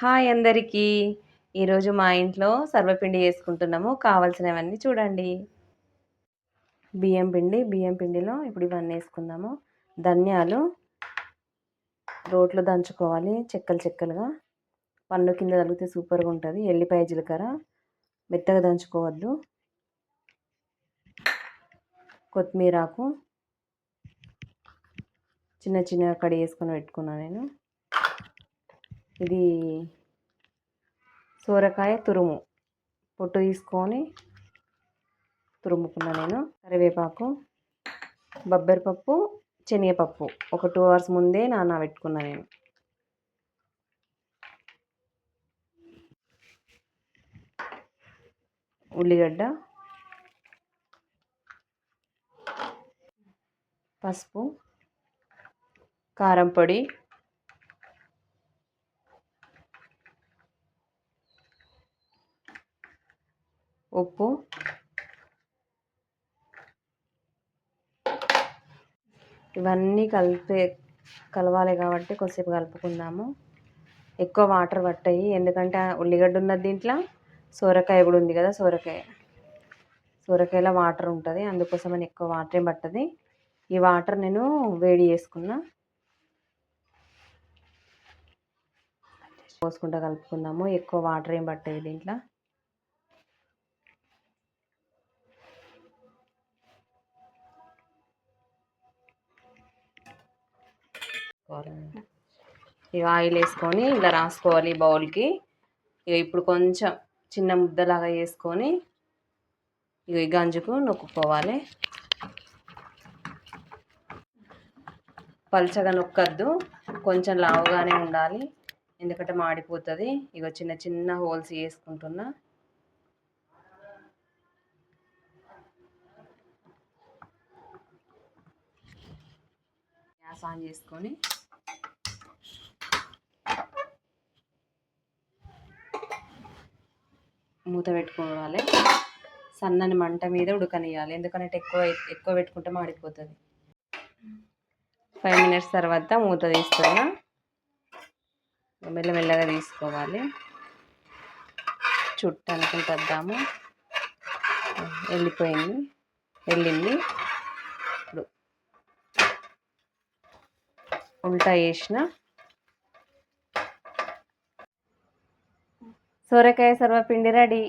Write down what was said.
Hi అందరికీ. ఈరోజు మా ఇంట్లో సర్వపిండి చేసుకుంటున్నాము కావాల్సినవన్నీ చూడండి. బియ్యం పిండి బియ్యం పిండిలో ఇప్పుడు ఇవన్నీ వేసుకుందాము. ధనియాలు రోట్లో దంచుకోవాలి చెక్కలు చెక్కలుగా. పన్ను కింద తగిలితే సూపర్గా ఉంటుంది. ఎల్లిపాయ జీలకర్ర మెత్తగా దంచుకోవద్దు. కొత్తిమీర ఆకు చిన్న చిన్నగా కడి వేసుకొని పెట్టుకున్నాను నేను. ఇది సోరకాయ తురుము. పొట్టు తీసుకొని తురుముకున్నా నేను. కరివేపాకు బొబ్బరిపప్పు శనగపప్పు. ఒక టూ అవర్స్ ముందే నానబెట్టుకున్నా నేను. ఉల్లిగడ్డ పసుపు కారం పొడి ఉప్పు. ఇవన్నీ కలిపే కలవాలి కాబట్టి కొద్దిసేపు కలుపుకుందాము. ఎక్కువ వాటర్ పట్టాయి ఎందుకంటే ఉల్లిగడ్డ ఉన్నది దీంట్లో సోరకాయ కూడా ఉంది కదా సోరకాయ. సోరకాయలో వాటర్ ఉంటుంది అందుకోసం అని ఎక్కువ వాటర్ ఏం పట్టది. ఈ వాటర్ నేను వేడి చేసుకున్నా. పోసుకుంటా కలుపుకుందాము ఎక్కువ వాటర్ ఏం పట్టాయి దీంట్లో. ఇక ఆయిల్ వేసుకొని ఇలా రాసుకోవాలి బౌల్కి. ఇక ఇప్పుడు కొంచెం చిన్న ముద్దలాగా వేసుకొని ఇక ఈ గంజుకు నొక్కుకోవాలి. పల్చగా నొక్కద్దు. కొంచెం లావుగానే ఉండాలి. ఎందుకంటే మాడిపోతుంది. ఇక చిన్న చిన్న హోల్స్ వేసుకుంటున్నా. గ్యాస్ ఆన్ చేసుకొని మూత పెట్టుకోవాలి. సన్నని మంట మీద ఉడకనియాలి ఎందుకంటే ఎక్కువ ఎక్కువ పెట్టుకుంటే మాడిపోతుంది. ఫైవ్ మినిట్స్ తర్వాత మూత తీసుకున్నా మెల్లమెల్లగా తీసుకోవాలి. చుట్టూ అనుకుంటుద్దాము వెళ్ళిపోయింది. వెళ్ళింది. ఇప్పుడు ఉల్టా వేసిన సొరకాయ సర్వపిండి రెడీ.